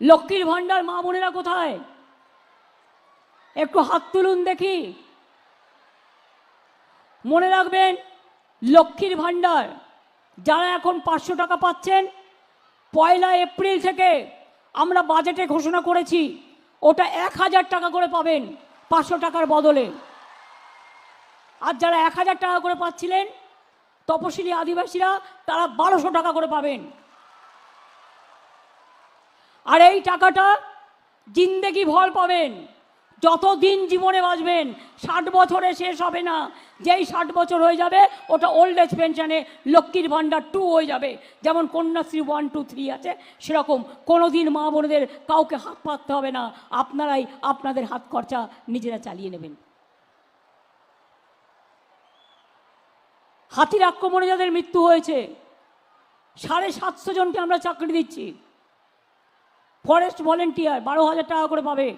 লক্ষ্মীর ভাণ্ডার মা বোনেরা কোথায়? একটু হাত তুলুন দেখি। মনে রাখবেন, লক্ষ্মীর ভাণ্ডার যারা এখন পাঁচশো টাকা পাচ্ছেন, পয়লা এপ্রিল থেকে আমরা বাজেটে ঘোষণা করেছি, ওটা এক হাজার টাকা করে পাবেন পাঁচশো টাকার বদলে। আর যারা এক হাজার টাকা করে পাচ্ছিলেন, তপশিলি আদিবাসীরা তারা বারোশো টাকা করে পাবেন। আর এই টাকাটা জিন্দেগি ভর পাবেন। যতদিন জীবনে বাঁচবেন, ষাট বছরে শেষ হবে না। যেই ষাট বছর হয়ে যাবে, ওটা ওল্ড এজ পেনশনে লক্ষ্মীর ভাণ্ডার টু হয়ে যাবে। যেমন কন্যাশ্রী ওয়ান টু থ্রি আছে, সেরকম। কোনো দিন মা বোনেদের কাউকে হাত পাততে হবে না। আপনারাই আপনাদের হাত খরচা নিজেরা চালিয়ে নেবেন। হাতির আক্রমণে যাদের মৃত্যু হয়েছে, সাড়ে সাতশো জনকে আমরা চাকরি দিচ্ছি। ফরেস্ট ভলেন্টিয়ার বারো হাজার টাকা করে পাবে।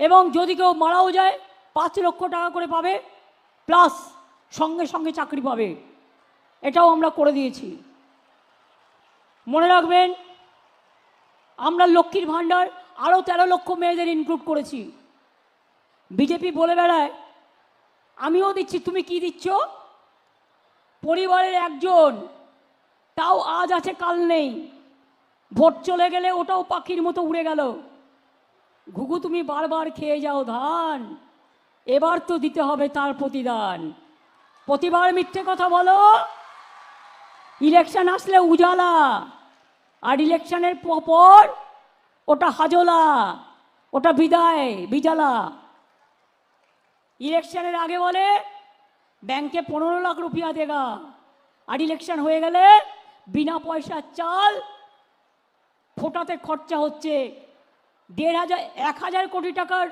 এবং যদি কেউ মারাও যায়, পাঁচ লক্ষ টাকা করে পাবে, প্লাস সঙ্গে সঙ্গে চাকরি পাবে। এটাও আমরা করে দিয়েছি। মনে রাখবেন, আমরা লক্ষ্মীর ভাণ্ডার আরও তেরো লক্ষ মেয়েদের ইনক্লুড করেছি। বিজেপি বলে বেড়ায়, আমিও দিচ্ছি, তুমি কি দিচ্ছ? পরিবারের একজন, তাও আজ আছে, কাল নেই। ভোট চলে গেলে ওটাও পাখির মতো উড়ে গেল। ঘুঘু, তুমি বারবার খেয়ে যাও ধান। এবার তো দিতে হবে তার প্রতিদান। প্রতিবার মিথ্যে কথা বলো। ইলেকশন আসলে উজালা। আর ইলেকশনের পর ওটা হাজলা। ওটা বিদায়, বিজালা। ইলেকশনের আগে বলে, ব্যাংকে পনেরো লাখ রুপিয়া দেগা। আর ইলেকশন হয়ে গেলে বিনা পয়সার চাল ফোটাতে খরচা হচ্ছে দেড় হাজার, এক হাজার কোটি টাকার,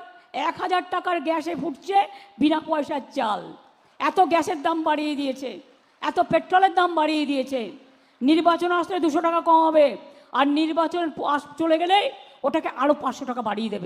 এক হাজার টাকার গ্যাসে ফুটছে বিনা পয়সার চাল। এত গ্যাসের দাম বাড়িয়ে দিয়েছে, এত পেট্রোলের দাম বাড়িয়ে দিয়েছে। নির্বাচন আসলে দুশো টাকা কম হবে, আর নির্বাচন চলে গেলে ওটাকে আরও পাঁচশো টাকা বাড়িয়ে দেবে।